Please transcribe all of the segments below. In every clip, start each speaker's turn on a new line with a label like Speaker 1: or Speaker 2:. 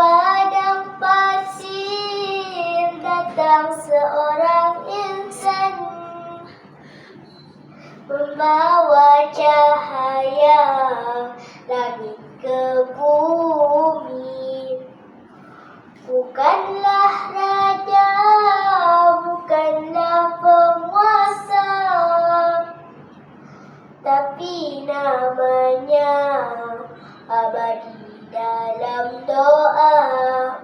Speaker 1: padang pasir datang seorang insan membawa cahaya langit ke bumi. Bukanlah dalam doa.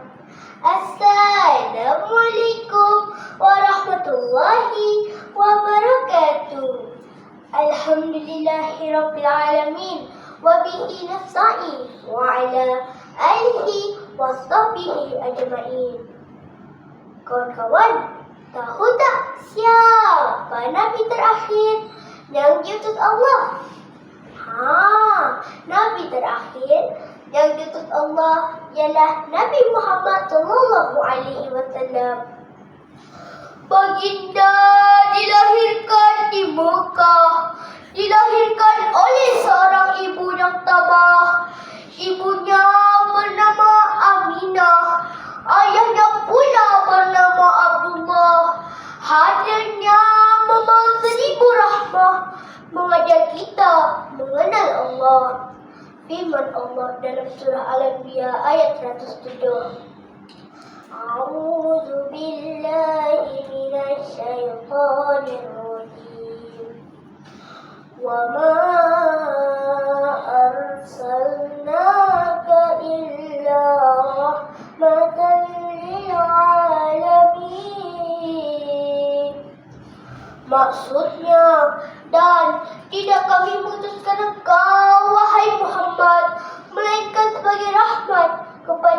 Speaker 1: Assalamualaikum warahmatullahi wabarakatuh. Alhamdulillahirabbil alamin wa bihi nasta'in wa ala alihi wa sahbihi ajma'in. Kawan-kawan, tahu tak siapa nabi terakhir yang diutus Allah? Ha, nabi terakhir yang diutus Allah ialah Nabi Muhammad sallallahu alaihi wasallam. Baginda dilahirkan firman Allah dalam surah Al-Anbiya ayat 107. A'udzu billahi minasy syaithanir rajim. Wa ma arsalnaka illa rahmatan lil alamin. Maksudnya dan tidak kami putuskan engkau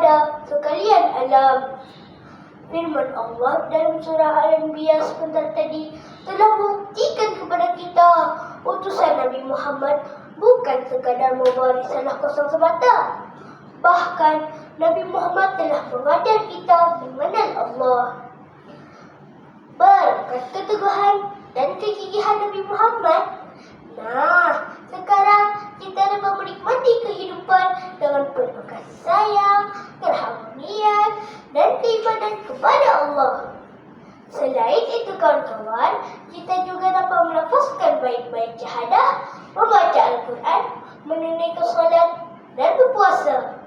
Speaker 1: kepada sekalian alam. Firman Allah dalam surah Al-Anbiya sebentar tadi telah buktikan kepada kita utusan Nabi Muhammad bukan sekadar membawa risalah kosong semata. Bahkan Nabi Muhammad telah mengajar kita mengenal Allah. Berkat keteguhan dan kegigihan Nabi Muhammad, nah, sekarang kita dapat menikmati kehidupan dengan penuh kasih sayang, keharmonian, dan keimanan kepada Allah. Selain itu kawan-kawan, kita juga dapat melafazkan baik-baik syahadah, membaca Al-Quran, menunaikan solat, dan berpuasa.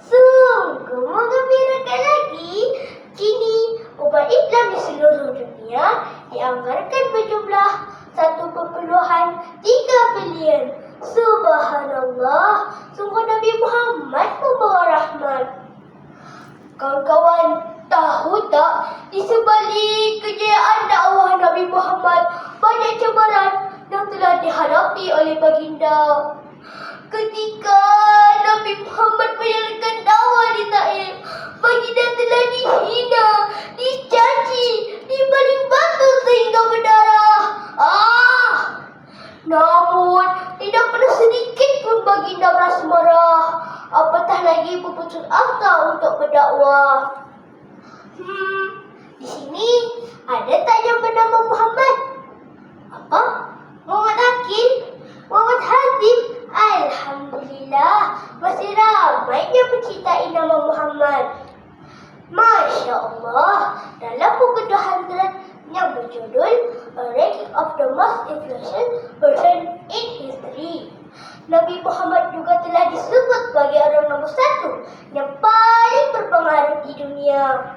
Speaker 1: Sungguh mengembirakan lagi, kini umat Islam di seluruh dunia dianggarkan berjumlah 1.3 bilion. Subhanallah, sungguh Nabi Muhammad membawa rahmat. Kawan-kawan, tahu tak di sebalik kejayaan dakwah Nabi Muhammad banyak cabaran yang telah dihadapi oleh baginda. Ketika Nabi Muhammad menjalankan dakwah di Taif, baginda telah dihina, dicaci, dibaling batu sehingga berdarah. Ah! Namun, tidak pernah sedikit pun baginda merasa marah. Apatah lagi berputus asa untuk berdakwah. Hmm, di sini ada tak yang bernama Muhammad? Apa? Muhammad Akil? Muhammad Hazim? Alhamdulillah, masih ramai yang mencintai nama Muhammad. Masya Allah, dalam buku Tuhan yang berjudul A Ranking of the Most Influential Person in History. Nabi Muhammad juga telah disebut sebagai orang nombor satu yang paling berpengaruh di dunia.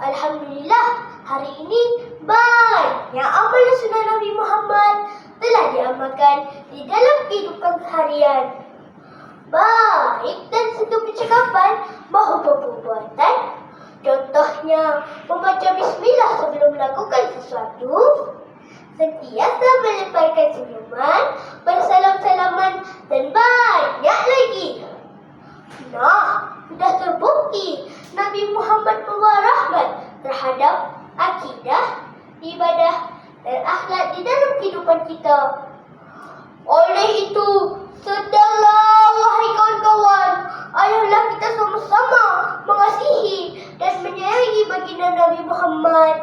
Speaker 1: Alhamdulillah, hari ini banyak amalan sunnah Nabi Muhammad telah diamalkan di dalam kehidupan seharian. Baik dan segi percakapan maupun perbuatan. Contohnya, membaca bismillah sebelum melakukan sesuatu. Sentiasa melemparkan senyuman, bersalam-salaman dan banyak lagi. Nah, sudah terbukti Nabi Muhammad membawa rahmat terhadap akidah, ibadah dan akhlak di dalam kehidupan kita. Oleh itu, sedanglah wahai kawan-kawan, ayolah kita sama-sama mengasihi dan menyayangi baginda Nabi Muhammad.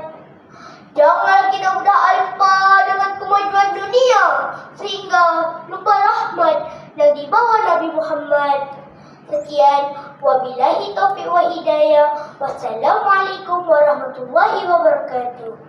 Speaker 1: Jangan kita mudah alpa dengan kemajuan dunia sehingga lupa rahmat yang dibawa Nabi Muhammad. Sekian, Wabillahi taufiq wa hidayah. Wassalamualaikum warahmatullahi wabarakatuh.